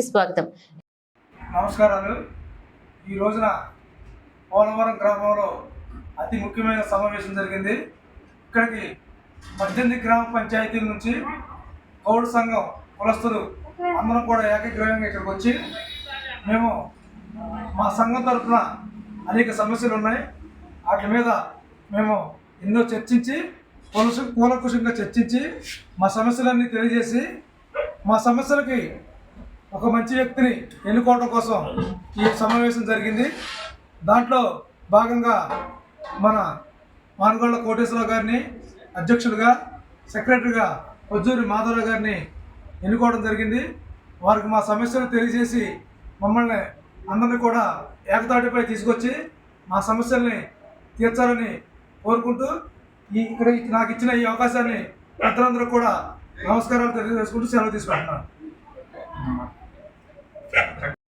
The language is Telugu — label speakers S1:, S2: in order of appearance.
S1: స్వాగతం.
S2: నమస్కారాలు. ఈ రోజున పోలవరం గ్రామంలో అతి ముఖ్యమైన సమావేశం జరిగింది. ఇక్కడికి పద్దెనిమిది గ్రామ పంచాయతీల నుంచి కౌడు సంఘం కులస్తులు అందరం కూడా ఏకగ్రీవంగా ఇక్కడికి వచ్చి మేము మా సంఘం తరఫున అనేక సమస్యలు ఉన్నాయి. వాటి మీద మేము ఎన్నో చర్చించి కూలస కూలకుశంగా చర్చించి మా సమస్యలన్నీ తెలియజేసి మా సమస్యలకి ఒక మంచి వ్యక్తిని ఎన్నుకోవడం కోసం ఈ సమావేశం జరిగింది. దాంట్లో భాగంగా మన మానగొండ కోటేశ్వరరావు గారిని అధ్యక్షుడిగా సెక్రటరీగా కొజ్జూరి మాధవరావు గారిని ఎన్నుకోవడం జరిగింది. వారికి మా సమస్యలు తెలియజేసి మమ్మల్ని అందరినీ కూడా ఏకతాటిపై తీసుకొచ్చి మా సమస్యల్ని తీర్చాలని కోరుకుంటూ ఈ ఇక్కడ నాకు ఇచ్చిన ఈ అవకాశాన్ని పెద్దలందరూ కూడా నమస్కారాలు తెలియజేసుకుంటూ సెలవు తీసుకుంటున్నాను. Okay.